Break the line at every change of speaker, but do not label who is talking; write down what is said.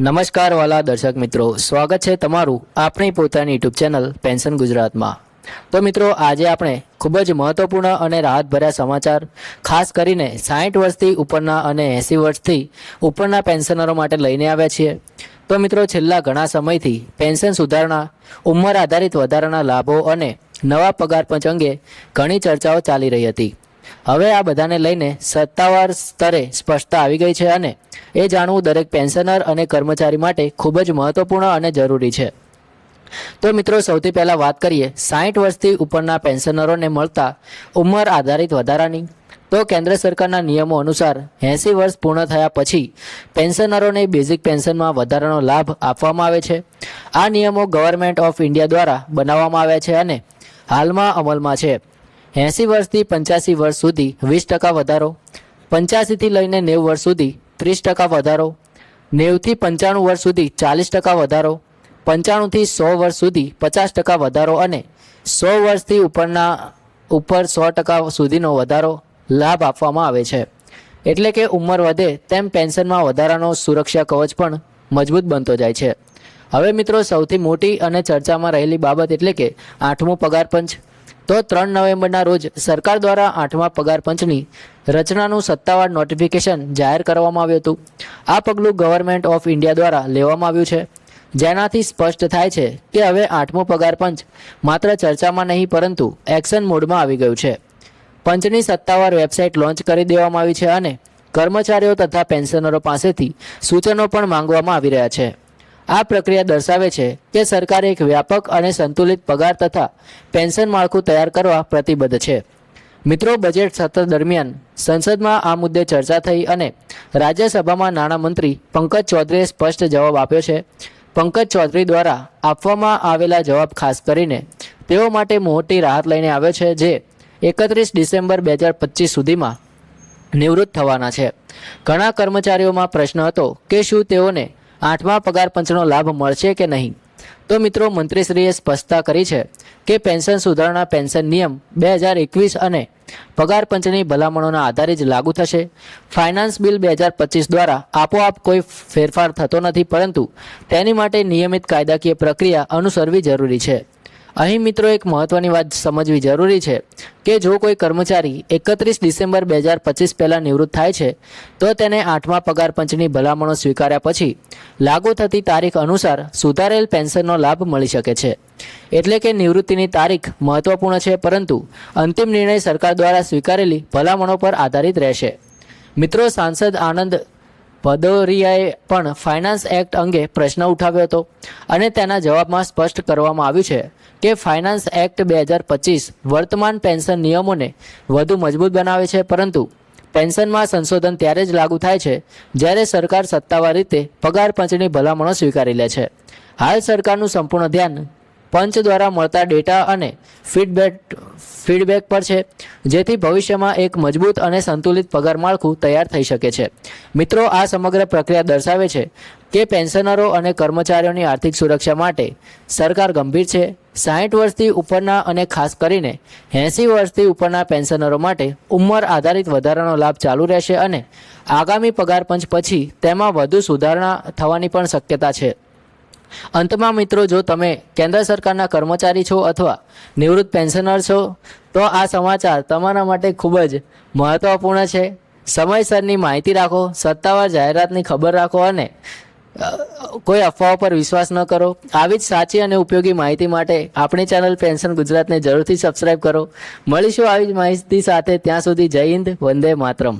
નમસ્કાર વાલા દર્શક મિત્રો, સ્વાગત છે તમારું આપણી પોતાની યુટ્યુબ ચેનલ પેન્શન ગુજરાતમાં. તો મિત્રો, આજે આપણે ખૂબ જ મહત્વપૂર્ણ અને રાહતભર્યા સમાચાર, ખાસ કરીને સાઠ વર્ષથી ઉપરના અને એંસી વર્ષથી ઉપરના પેન્શનરો માટે લઈને આવ્યા છીએ. તો મિત્રો, છેલ્લા ઘણા સમયથી પેન્શન સુધારણા, ઉંમર આધારિત વધારાના લાભો અને નવા પગાર પંચ અંગે ઘણી ચર્ચાઓ ચાલી રહી હતી. હવે આ બધાને લઈને સત્તાવાર સ્તરે સ્પષ્ટતા આવી ગઈ છે અને એ જાણવું દરેક પેન્શનર અને કર્મચારી માટે ખૂબ જ મહત્વપૂર્ણ અને જરૂરી છે. તો મિત્રો, સૌથી પહેલાં વાત કરીએ સાઠ વર્ષથી ઉપરના પેન્શનરોને મળતા ઉંમર આધારિત વધારાની. તો કેન્દ્ર સરકારના નિયમો અનુસાર એંસી વર્ષ પૂર્ણ થયા પછી પેન્શનરોને બેઝિક પેન્શનમાં વધારાનો લાભ આપવામાં આવે છે. આ નિયમો ગવર્મેન્ટ ઓફ ઇન્ડિયા દ્વારા બનાવવામાં આવ્યા છે અને હાલમાં અમલમાં છે. એંસી વર્ષથી પંચ્યાસી વર્ષ સુધી વીસ ટકા વધારો, પંચ્યાસીથી લઈને નેવું વર્ષ સુધી ત્રીસ ટકા વધારો, નેવથી પંચાણું વર્ષ સુધી ચાલીસ ટકા વધારો, પંચાણુંથી સો વર્ષ સુધી પચાસ ટકા વધારો અને સો વર્ષથી ઉપરના, ઉપર સો ટકા સુધીનો વધારો લાભ આપવામાં આવે છે. એટલે કે ઉંમર વધે તેમ પેન્શનમાં વધારાનો સુરક્ષા કવચ પણ મજબૂત બનતો જાય છે. હવે મિત્રો, સૌથી મોટી અને ચર્ચામાં રહેલી બાબત એટલે કે આઠમું પગાર પંચ તો ત્રણ નવેમ્બરના રોજ સરકાર દ્વારા આઠમા પગાર પંચની રચનાનું સત્તાવાર નોટિફિકેશન જાહેર કરવામાં આવ્યું હતું. આ પગલું ગવર્મેન્ટ ઓફ ઇન્ડિયા દ્વારા લેવામાં આવ્યું છે. જેનાથી સ્પષ્ટ થાય છે કે હવે આઠમો પગાર પંચ માત્ર ચર્ચામાં નહીં, પરંતુ એક્શન મોડમાં આવી ગયું છે. પંચની સત્તાવાર વેબસાઇટ લોન્ચ કરી દેવામાં આવી છે અને કર્મચારીઓ તથા પેન્શનરો પાસેથી સૂચનો પણ માંગવામાં આવી રહ્યા છે. આ પ્રક્રિયા દર્શાવે છે કે સરકારે એક વ્યાપક અને સંતુલિત પગાર તથા પેન્શન માળખું તૈયાર કરવા પ્રતિબદ્ધ છે. મિત્રો, બજેટ સત્ર દરમિયાન સંસદમાં આ મુદ્દે ચર્ચા થઈ અને રાજ્યસભામાં નાણામંત્રી પંકજ ચૌધરીએ સ્પષ્ટ જવાબ આપ્યો છે. પંકજ ચૌધરી દ્વારા આપવામાં આવેલા જવાબ ખાસ કરીને તેઓ માટે મોટી રાહત લઈને આવ્યો છે જે એકત્રીસ ડિસેમ્બર બે હજાર પચીસ સુધીમાં નિવૃત્ત થવાના છે. ઘણા કર્મચારીઓમાં પ્રશ્ન હતો કે શું તેઓને આઠમા પગાર પંચનો લાભ મળશે કે નહીં? તો મિત્રો, મંત્રીશ્રીએ સ્પષ્ટતા કરી છે કે પેન્શન સુધારણા પેન્શન નિયમ બે હજાર એકવીસ અને પગાર પંચની ભલામણોના આધારે જ લાગુ થશે. ફાઇનાન્સ બિલ બે હજાર પચીસ દ્વારા આપોઆપ કોઈ ફેરફાર થતો નથી, પરંતુ તેની માટે નિયમિત કાયદાકીય પ્રક્રિયા અનુસરવી જરૂરી છે. અહીં મિત્રો એક મહત્વની વાત સમજવી જરૂરી છે કે જો કોઈ કર્મચારી એકત્રીસ ડિસેમ્બર બે હજાર પચીસ પહેલાં નિવૃત્ત થાય છે, તો તેને આઠમા પગાર પંચની ભલામણો સ્વીકાર્યા પછી લાગુ થતી તારીખ અનુસાર સુધારેલ પેન્શનનો લાભ મળી શકે છે. એટલે કે નિવૃત્તિની તારીખ મહત્વપૂર્ણ છે, પરંતુ અંતિમ નિર્ણય સરકાર દ્વારા સ્વીકારેલી ભલામણો પર આધારિત રહેશે. મિત્રો, સાંસદ આનંદ ભદૌરિયાએ પણ ફાઇનાન્સ એક્ટ અંગે પ્રશ્ન ઉઠાવ્યો હતો અને તેના જવાબમાં સ્પષ્ટ કરવામાં આવ્યું છે કે ફાઇનાન્સ એક્ટ બે હજાર પચીસ વર્તમાન પેન્શન નિયમોને વધુ મજબૂત બનાવે છે, પરંતુ પેન્શનમાં સંશોધન ત્યારે જ લાગુ થાય છે, જ્યારે સરકાર સત્તાવાર રીતે પગાર પંચની ભલામણો સ્વીકારી લે છે. હાલ સરકારનું સંપૂર્ણ ધ્યાન પંચ દ્વારા મળતા ડેટા અને ફીડબેક ફીડબેક પર છે, જેથી ભવિષ્યમાં એક મજબૂત અને સંતુલિત પગાર માળખું તૈયાર થઈ શકે છે. મિત્રો, આ સમગ્ર પ્રક્રિયા દર્શાવે છે કે પેન્શનરો અને કર્મચારીઓની આર્થિક સુરક્ષા માટે સરકાર ગંભીર છે સાહીઠ વર્ષથી ઉપરના અને ખાસ કરીને એંસી વર્ષથી ઉપરના પેન્શનરો માટે ઉંમર આધારિત વધારાનો લાભ ચાલુ રહેશે અને આગામી પગાર પંચ પછી તેમાં વધુ સુધારણા થવાની પણ શક્યતા છે. અંતમાં મિત્રો, જો તમે કેન્દ્ર સરકારના કર્મચારી છો અથવા નિવૃત્ત પેન્શનર છો, તો આ સમાચાર તમારા માટે ખૂબ જ મહત્વપૂર્ણ છે. સમયસરની માહિતી રાખો, સત્તાવાર જાહેરાતની ખબર રાખો અને કોઈ અફવાઓ પર વિશ્વાસ ન કરો. આવી જ સાચી અને ઉપયોગી માહિતી માટે આપણી ચેનલ પેન્શન ગુજરાતને જરૂરથી સબસ્ક્રાઇબ કરો. મળીશું આવી જ માહિતી સાથે. ત્યાં સુધી જય હિન્દ, વંદે માતરમ.